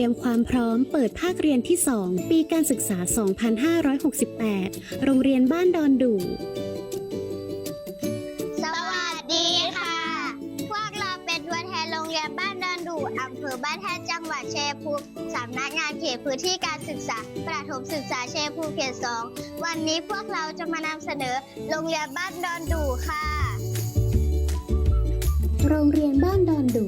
ความพร้อมเปิดภาคเรียนที่ 2 ปีการศึกษา 2568 โรงเรียนบ้านดอนดู่สวัสดีค่ะ พวกเราเป็นตัวแทนโรงเรียนบ้านดอนดูอำเภอบ้านแท่นจังหวัดชัยภูมิสำนักงานเขตพื้นที่การศึกษา ประถมศึกษาชัยภูมิเขตสองวันนี้พวกเราจะมานำเสนอโรงเรียนบ้านดอนดูค่ะ โรงเรียนบ้านดอนดู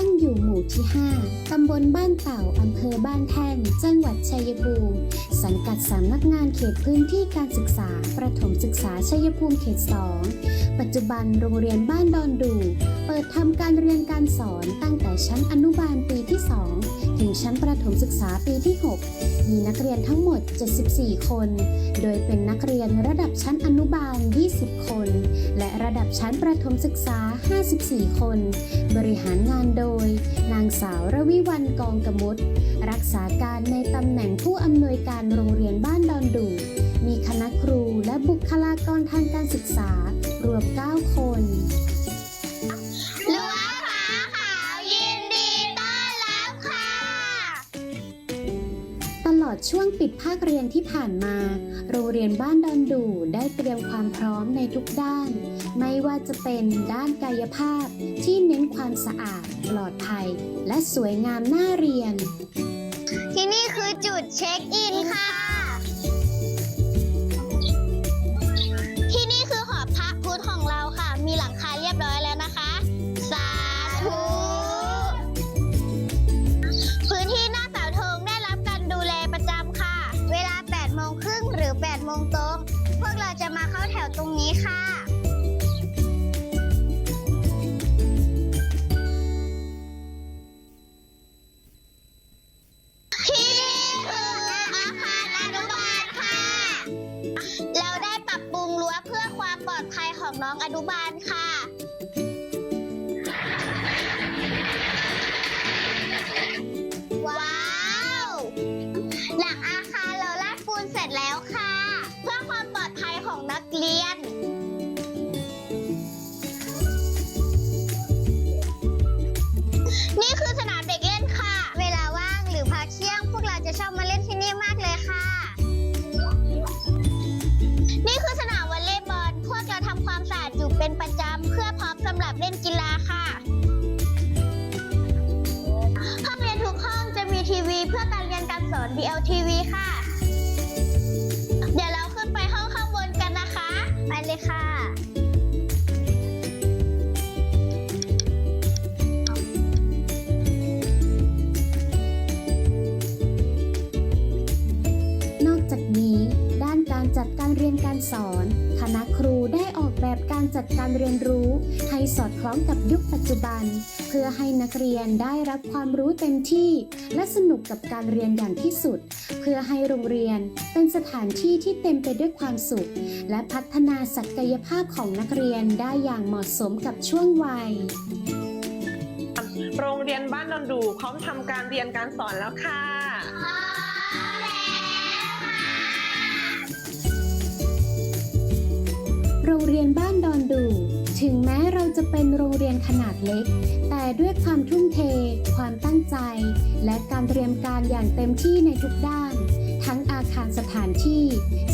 ตั้งอยู่หมู่ที่ 5 ตำบลบ้านเต่า อำเภอบ้านแท่น จังหวัดชัยภูมิ สังกัดสำนักงานเขตพื้นที่การศึกษา ประถมศึกษาชัยภูมิเขต 2 ปัจจุบันโรงเรียนบ้านดอนดู เปิดทำการเรียนการสอนตั้งแต่ชั้นอนุบาลปีที่ 2 ถึงชั้นประถมศึกษาปีที่ 6 มีนักเรียนทั้งหมด 74 คน โดยเป็นนักเรียนระดับชั้นอนุบาล 20 คน และระดับชั้นประถมศึกษา 54 คน บริหารงานโดย นางสาวระวิวันกองกมุตรักษาการในตำแหน่งผู้อำนวยการโรงเรียนบ้านดอนดู มีคณะครูและบุคลากรทางการศึกษา รวม 9 คนรั้วผาขาวยินดีต้อนรับค่ะ ตลอดช่วงปิดภาคเรียนที่ผ่านมา โรงเรียนบ้านดอนดูได้เตรียมความพร้อมในทุกด้าน ไม่ว่าจะเป็นด้านกายภาพที่เน้นความสะอาด ปลอดภัย และสวยงามน่าเรียน ที่นี่คือจุดเช็คอินค่ะ ตรงนี้ค่ะ ที่นี่คืออาคารอนุบาลค่ะ เราได้ปรับปรุงรั้วเพื่อความปลอดภัยของน้องอนุบาลค่ะ นี่คือสนามเด็กเล่นค่ะ เวลาว่างหรือพักเที่ยง พวกเราจะชอบมาเล่นที่นี่มากเลยค่ะ นี่คือสนามวอลเลย์บอล พวกเราทำความสะอาดอยู่เป็นประจำเพื่อพร้อมสำหรับเล่นกีฬาค่ะ ห้องเรียนทุกห้องจะมีทีวีเพื่อการเรียนการสอน DLTV ค่ะ จัดการเรียนการสอน คณะครูได้ออกแบบการจัดการเรียนรู้ ให้สอดคล้องกับยุคปัจจุบัน เพื่อให้นักเรียนได้รับความรู้เต็มที่ และสนุกกับการเรียนอย่างที่สุด เพื่อให้โรงเรียนเป็นสถานที่ที่เต็มไปด้วยความสุข และพัฒนาศักยภาพของนักเรียนได้อย่างเหมาะสมกับช่วงวัยโรงเรียนบ้านดอนดูพร้อมทำการเรียนการสอนแล้วค่ะ โรงเรียนบ้านดอนดูถึงแม้เราจะเป็นโรงเรียนขนาดเล็ก แต่ด้วยความทุ่มเท ความตั้งใจ และการเตรียมการอย่างเต็มที่ในทุกด้าน ทั้งอาคารสถานที่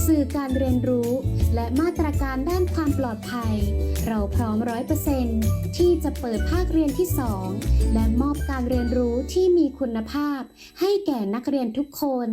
สื่อการเรียนรู้ และมาตรการด้านความปลอดภัย เราพร้อมร้อยเปอร์เซนที่จะเปิดภาคเรียนที่ 2 และมอบการเรียนรู้ที่มีคุณภาพ ให้แก่นักเรียนทุกคน